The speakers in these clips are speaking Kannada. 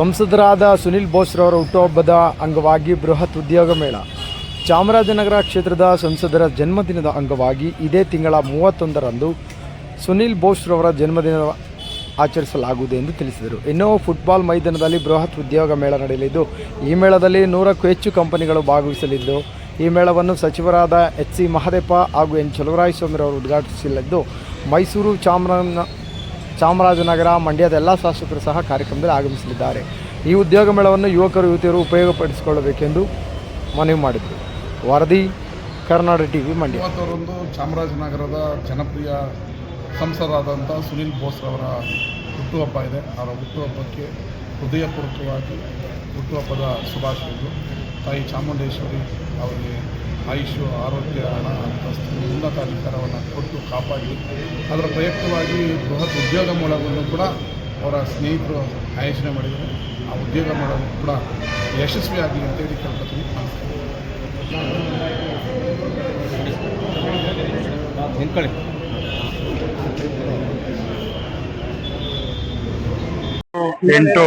ಸಂಸದರಾದ ಸುನಿಲ್ ಬೋಸ್ರವರ ಹುಟ್ಟುಹಬ್ಬದ ಅಂಗವಾಗಿ ಬೃಹತ್ ಉದ್ಯೋಗ ಮೇಳ. ಚಾಮರಾಜನಗರ ಕ್ಷೇತ್ರದ ಸಂಸದರ ಜನ್ಮದಿನದ ಅಂಗವಾಗಿ ಇದೇ ತಿಂಗಳ ಮೂವತ್ತೊಂದರಂದು ಸುನಿಲ್ ಬೋಸ್ರವರ ಜನ್ಮದಿನ ಆಚರಿಸಲಾಗುವುದು ಎಂದು ತಿಳಿಸಿದರು. ಇನ್ನು ಫುಟ್ಬಾಲ್ ಮೈದಾನದಲ್ಲಿ ಬೃಹತ್ ಉದ್ಯೋಗ ಮೇಳ ನಡೆಯಲಿದ್ದು, ಈ ಮೇಳದಲ್ಲಿ ನೂರಕ್ಕೂ ಹೆಚ್ಚು ಕಂಪನಿಗಳು ಭಾಗವಹಿಸಲಿದ್ದು, ಈ ಮೇಳವನ್ನು ಸಚಿವರಾದ ಎಚ್ ಸಿ ಮಹದೇಪ ಹಾಗೂ ಎನ್ ಚಲುವರಾಯಸ್ವಾಮಿರವರು ಉದ್ಘಾಟಿಸಲಿದ್ದು, ಮೈಸೂರು ಚಾಮರಾಜ ಚಾಮರಾಜನಗರ, ಮಂಡ್ಯದ ಎಲ್ಲ ಶಾಸಕರು ಸಹ ಕಾರ್ಯಕ್ರಮದಲ್ಲಿ ಆಗಮಿಸಲಿದ್ದಾರೆ. ಈ ಉದ್ಯೋಗ ಮೇಳವನ್ನು ಯುವಕರು, ಯುವತಿಯರು ಉಪಯೋಗಪಡಿಸಿಕೊಳ್ಳಬೇಕೆಂದು ಮನವಿ ಮಾಡಿದರು. ವರದಿ, ಕರ್ನಾಟಕ ಟಿ ವಿ ಮಂಡ್ಯ. ಮೂವತ್ತರಂದು ಚಾಮರಾಜನಗರದ ಜನಪ್ರಿಯ ಸಂಸದರಾದಂಥ ಬೋಸ್ ಅವರ ಹುಟ್ಟುಹಬ್ಬ ಇದೆ. ಅವರ ಹುಟ್ಟುಹಬ್ಬಕ್ಕೆ ಹೃದಯಪೂರ್ವಕವಾಗಿ ಹುಟ್ಟುಹಬ್ಬದ ಶುಭಾಶಯಗಳು. ತಾಯಿ ಚಾಮುಂಡೇಶ್ವರಿ ಅವರಿಗೆ ಆಯುಷು ಆರೋಗ್ಯ, ಹಣ, ಅಂತಸ್ತು ಉನ್ನತ ಅಧಿಕಾರವನ್ನು ಕೊಟ್ಟು ಕಾಪಾಡಿ. ಅದರ ಪ್ರಯುಕ್ತವಾಗಿ ಬೃಹತ್ ಉದ್ಯೋಗ ಮೂಲವನ್ನು ಕೂಡ ಅವರ ಸ್ನೇಹಿತರು ಆಯೋಜನೆ ಮಾಡಿದರು ಆ ಉದ್ಯೋಗ ಮೂಲವನ್ನು ಕೂಡ ಯಶಸ್ವಿಯಾಗಲಿ ಅಂತೇಳಿ ಕೇಳ್ಕೊತೀನಿ ನಮಸ್ಕಾರ. ಎಂಟು.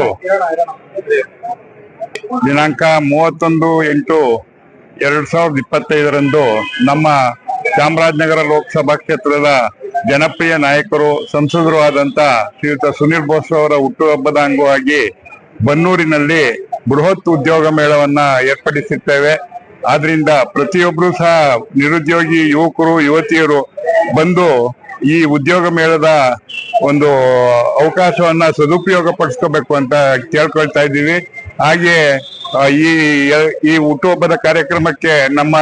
ದಿನಾಂಕ ಮೂವತ್ತೊಂದು ಎಂಟು. ಎರಡ್ ಸಾವಿರದ ಇಪ್ಪತ್ತೈದರಂದು ನಮ್ಮ ಚಾಮರಾಜನಗರ ಲೋಕಸಭಾ ಕ್ಷೇತ್ರದ ಜನಪ್ರಿಯ ನಾಯಕರು ಸಂಸದರು ಆದಂತ ಶ್ರೀಯುತ ಸುನೀಲ್ ಬೋಸ್ ಅವರ ಹುಟ್ಟುಹಬ್ಬದ ಅಂಗವಾಗಿ ಬನ್ನೂರಿನಲ್ಲಿ ಬೃಹತ್ ಉದ್ಯೋಗ ಮೇಳವನ್ನ ಏರ್ಪಡಿಸಿರ್ತೇವೆ. ಆದ್ರಿಂದ ಪ್ರತಿಯೊಬ್ಬರು ಸಹ ನಿರುದ್ಯೋಗಿ, ಯುವಕರು, ಯುವತಿಯರು ಬಂದು ಈ ಉದ್ಯೋಗ ಮೇಳದ ಒಂದು ಅವಕಾಶವನ್ನ ಸದುಪಯೋಗ ಪಡಿಸ್ಕೋಬೇಕು ಅಂತ ಕೇಳ್ಕೊಳ್ತಾ ಇದ್ದೀವಿ. ಹಾಗೆ ಈ ಈ ಹುಟ್ಟುಹಬ್ಬದ ಕಾರ್ಯಕ್ರಮಕ್ಕೆ ನಮ್ಮ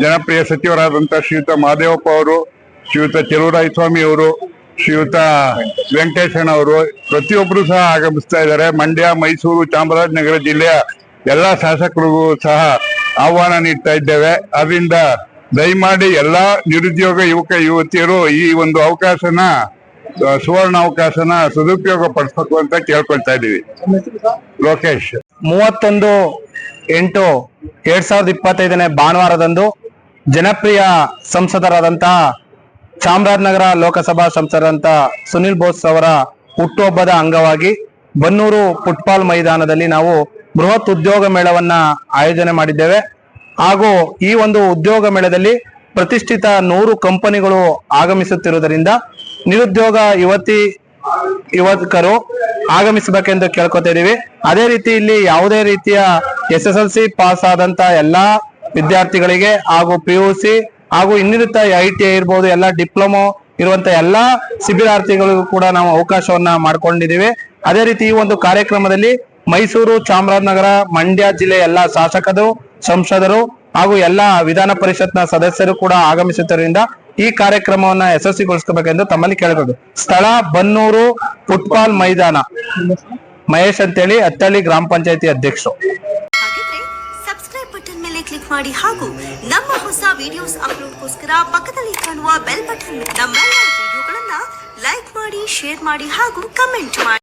ಜನಪ್ರಿಯ ಸಚಿವರಾದಂಥ ಶ್ರೀಯುತ ಮಹದೇವಪ್ಪ ಅವರು ಶ್ರೀಯುತ ಚೆಲುವರಾಯ ಸ್ವಾಮಿ ಅವರು ಶ್ರೀಯುತ ವೆಂಕಟೇಶಣ್ಣ ಅವರು ಪ್ರತಿಯೊಬ್ಬರು ಸಹ ಆಗಮಿಸ್ತಾ ಇದ್ದಾರೆ. ಮಂಡ್ಯ ಮೈಸೂರು ಚಾಮರಾಜನಗರ ಜಿಲ್ಲೆಯ ಎಲ್ಲಾ ಶಾಸಕರಿಗೂ ಸಹ ಆಹ್ವಾನ ನೀಡ್ತಾ ಇದ್ದೇವೆ. ಅದರಿಂದ ದಯಮಾಡಿ ಎಲ್ಲಾ ನಿರುದ್ಯೋಗ ಯುವಕ ಯುವತಿಯರು ಈ ಒಂದು ಅವಕಾಶನ ಸುವರ್ಣ ಅವಕಾಶನ ಸದುಪಯೋಗ ಪಡಿಸ್ಬೇಕು ಅಂತ ಕೇಳ್ಕೊಳ್ತಾ ಇದ್ದೀವಿ. ಲೋಕೇಶ್. ಮೂವತ್ತೊಂದು ಎಂಟು ಎರಡ್ ಸಾವಿರದ ಇಪ್ಪತ್ತೈದನೇ ಭಾನುವಾರದಂದು ಜನಪ್ರಿಯ ಸಂಸದರಾದಂತಹ ಚಾಮರಾಜನಗರ ಲೋಕಸಭಾ ಸಂಸದರಂತ ಸುನಿಲ್ ಬೋಸ್ ಅವರ ಹುಟ್ಟುಹಬ್ಬದ ಅಂಗವಾಗಿ ಬನ್ನೂರು ಫುಟ್ಬಾಲ್ ಮೈದಾನದಲ್ಲಿ ನಾವು ಬೃಹತ್ ಉದ್ಯೋಗ ಮೇಳವನ್ನ ಆಯೋಜನೆ ಮಾಡಿದ್ದೇವೆ. ಹಾಗೂ ಈ ಒಂದು ಉದ್ಯೋಗ ಮೇಳದಲ್ಲಿ ಪ್ರತಿಷ್ಠಿತ ನೂರು ಕಂಪನಿಗಳು ಆಗಮಿಸುತ್ತಿರುವುದರಿಂದ ನಿರುದ್ಯೋಗ ಯುವತಿ ಯುವಕರು ಆಗಮಿಸಬೇಕೆಂದು ಕೇಳ್ಕೊತಾ ಇದೀವಿ. ಅದೇ ರೀತಿ ಇಲ್ಲಿ ಯಾವುದೇ ರೀತಿಯ S S L C pass ಆದಂತ ಎಲ್ಲಾ ವಿದ್ಯಾರ್ಥಿಗಳಿಗೆ ಹಾಗೂ ಪಿ ಯು ಸಿ ಹಾಗೂ ಇನ್ನಿರುತ್ತ ಐ ಟಿ ಐ ಇರ್ಬೋದು, ಎಲ್ಲ ಡಿಪ್ಲೊಮೊ ಇರುವಂತ ಎಲ್ಲಾ ಶಿಬಿರಾರ್ಥಿಗಳಿಗೂ ಕೂಡ ನಾವು ಅವಕಾಶವನ್ನ ಮಾಡ್ಕೊಂಡಿದೀವಿ. ಅದೇ ರೀತಿ ಈ ಒಂದು ಕಾರ್ಯಕ್ರಮದಲ್ಲಿ ಮೈಸೂರು ಚಾಮರಾಜನಗರ, ಮಂಡ್ಯ ಜಿಲ್ಲೆಯ ಎಲ್ಲಾ ಶಾಸಕರು, ಸಂಸದರು ಹಾಗೂ ಎಲ್ಲಾ ವಿಧಾನ ಪರಿಷತ್ನ ಸದಸ್ಯರು ಕೂಡ ಆಗಮಿಸುತ್ತಿದ್ದರಿಂದ ಈ ಕಾರ್ಯಕ್ರಮವನ್ನ ಯಶಸ್ವಿಗೊಳಿಸಬೇಕೆಂದು ತಮ್ಮಲ್ಲಿ ಕೇಳಬಹುದು ಸ್ಥಳ ಬನ್ನೂರು ಫುಟ್ಬಾಲ್ ಮೈದಾನ. ಮಹೇಶ್ ಅಂತೇಳಿ ಅತ್ತಳ್ಳಿ ಗ್ರಾಮ ಪಂಚಾಯತಿ ಅಧ್ಯಕ್ಷರು. ಸಬ್ಸ್ಕ್ರೈಬ್ ಮೇಲೆ ಕ್ಲಿಕ್ ಮಾಡಿ ಹಾಗೂ ನಮ್ಮ ಹೊಸ ವಿಡಿಯೋಸ್ ಅಪ್ಲೋಡ್ಗೋಸ್ಕರ ಪಕ್ಕದಲ್ಲಿ ಕಾಣುವ ಬೆಲ್ ಬಟನ್ ನಮ್ಮೆಲ್ಲ ವಿಡಿಯೋಗಳನ್ನ ಲೈಕ್ ಮಾಡಿ ಶೇರ್ ಮಾಡಿ ಹಾಗೂ ಕಮೆಂಟ್ ಮಾಡಿ.